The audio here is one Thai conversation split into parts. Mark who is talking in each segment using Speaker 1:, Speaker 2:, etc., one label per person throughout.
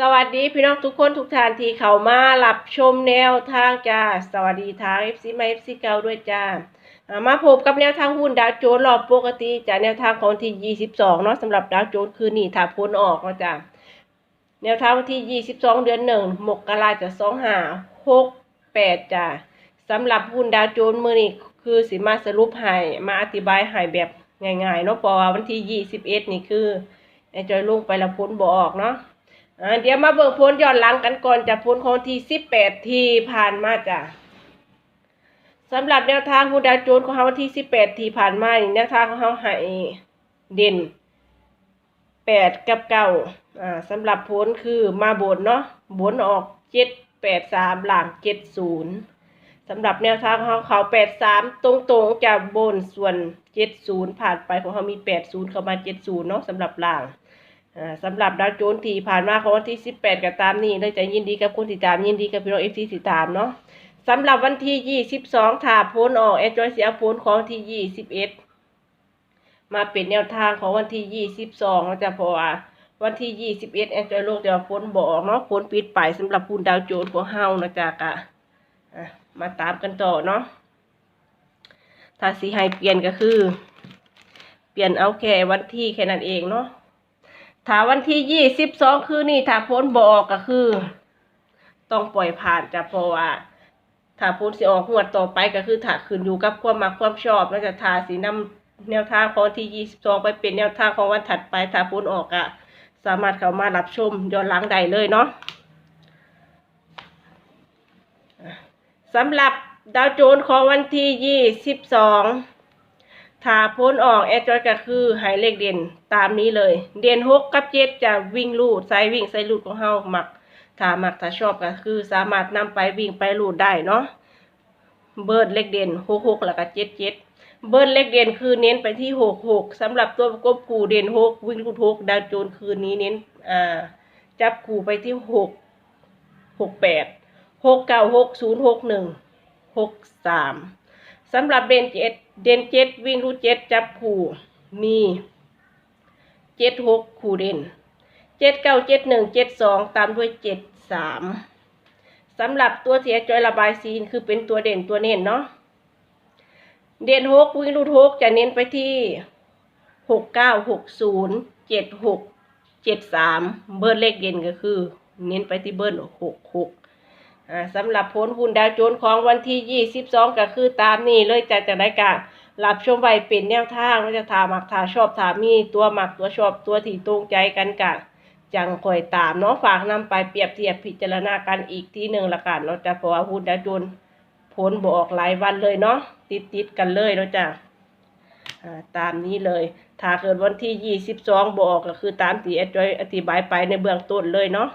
Speaker 1: สวัสดีพี่น้องทุกคนทุกท่านที่เข้ามารับชมแนวทางจ้าสวัสดีทาง FC มา FC เก่าด้วยจ้ามาพบกับแนวทางหุ้นดาวโจนส์รอบปกติจ้าแนวทางของที่ 22 เนาะสำหรับดาวโจนส์คืนนี้ถ้าพ้นออกนะจ้าแนวทางวันที่ 22 เดือนหนึ่งมกราจะ2 5 6 8จ้าสำหรับหุ้นดาวโจนส์มือนี้คือสิมาสรุปให้มาอธิบายให้แบบง่ายๆเนาะเพราะว่าวันที่ 21 นี่คือไอ้จอยลงไปล้วพ้นบ่ออกเนาะ เดี๋ยวมาเบิ่งผลย้อนหลังกันก่อนจากผลของที่สิบแปดที่ผ่านมาจ้ะสำหรับแนวทางฮูดาวโจนส์ของเขาวันที่สิบแปดที่ผ่านมาแนวทางของเขาให้เด่นแปดกับเก้าอ่าสำหรับผลคือมาบนเนาะบนออกเจ็ดแปดสามหลังเจ็ดศูนย์สำหรับแนวทางของเขาเขาแปดสามตรงๆจากบนส่วนเจ็ดศูนย์ผ่านไปของเขามีแปดศูนย์เข้ามาเจ็ดศูนย์เนาะสำหรับหล่าง สำหรับดาวโจนส์ที่ผ่านมาของวันที่ 18 ก็ตามนี้เลยจะยินดีกับคนติดตามยินดีกับพี่น้องเอฟซีติดตามเนาะสำหรับวันที่ 22ถ้าพ้นออกแอดจอยเสียพ้นของที่ 21 มาเป็นแนวทางของวันที่ 22เราจะพราะว่าวันที่ 21แอดจอยโลกจะพ้นบออกเนาะพ้นปิดไปสำหรับปูนดาวโจนส์ของเฮานะจ๊ะกะมาตามกันต่อเนาะถ้าสีให้เปลี่ยนก็คือ เปลี่ยนเอาแค่วันที่แค่นั้นเองเนาะ ถ้าวันที่ยี่สิบสองคือนี่ถ้าพ้นบออกก็คือ ต้องปล่อยผ่านจะเพราะว่าถ้าพ้นสิออกงวดต่อไปก็คือถ้าขึ้นอยู่กับความมักความชอบแล้วจะทาสีน้ำแนวทางของวันที่ยี่สิบสองไปเป็นแนวทางของวันถัดไปถ้าพ้นออกอะสามารถเข้ามารับชมย้อนหลังได้เลยเนาะอะสำหรับดาวโจนส์ของวันที่ยี่สิบสอง ถ้าพ้นออกแอดจอยก็คือหายเลขเด่นตามนี้เลย เด่นหกกับเจ็ดจะวิ่งลูดไซวิ่งไซลูดของเฮาหมักถ้ามักถ้าชอบก็คือสามารถนำไปวิ่งไปลูดได้เนาะเบิร์ดเลขเด่นหกหกแล้วก็เจ็ดเจ็ดเบิร์ดเลขเด่นคือเน้นไปที่หกหกสำหรับตัวประกบคู่เด่นหกวิ่งลูดหกดาวโจนคืนนี้เน้นอ่าจับคู่ไปที่หกหกแปดหกเก้าหกศูนย์หกหนึ่งหกสาม สำหรับเด่นเจ็ดเด่นเจ็ดวิ่งรูดเจ็ดจับคู่มีเจ็ดหกคู่เด่นเจ็ดเก้าเจ็ดหนึ่งเจ็ดสองตามด้วยเจ็ดสามสำหรับตัวเสียจอยระบายซีนคือเป็นตัวเด่นตัวเน้นเนาะเด่นหกวิ่งรูดหกจะเน้นไปที่หกเก้าหกศูนย์เจ็ดหกเจ็ดสามเบิร์เลขเด่นก็คือ เน้นไปที่เบิร์หกหก สำหรับผลหุ้นดาวโจนส์ของวันที่ 22 ก็คือตามนี้เลยจะจะได้กะรับชมไว้เป็นแนวทางว่าจะถามมักถาชอบถามมีตัวหมักตัวชอบตัวที่ตรงใจกันกะจังคอยตามเนาะฝากนำไปเปรียบเทียบพิจารณากันอีกทีหนึ่งละกันเนาจะพราะว่าหุ้นดาวโจนส์ผลบอกหลายวันเลยเนาะติดติดกันเลยเนาจะาตามนี้เลย ถ้าเกิดวันที่ 22 บอกก็คือตามที่อดจอยอธิบายไปในเบื้องต้นเลยเนาะ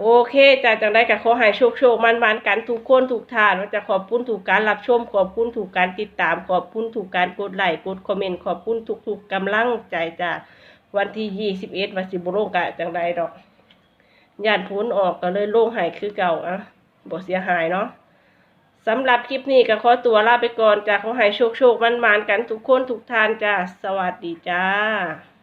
Speaker 1: โอเคจ้ะจังได้กับขอให้โชคโชคมันมันกันทุกคนทุกท่านว่าจะขอบคุณถูกการรับชม ขอบคุณถูกการติดตาม ขอบคุณถูกการกดไลค์กดคอมเมนต์ขอบคุณทุกๆกำลังใจจ้ะวันที่ยี่สิบเอ็ดวันสิบโรงกะจังได้ดอกย่านพ้นออกก็เลยโล่งหายคือเก่าอะบ่เสียหายเนาะสำหรับคลิปนี้ก็ขอตัวลาไปก่อนจ้ะขอให้โชคโชคมันมันกันทุกคนทุกท่านจ้ะสวัสดีจ้า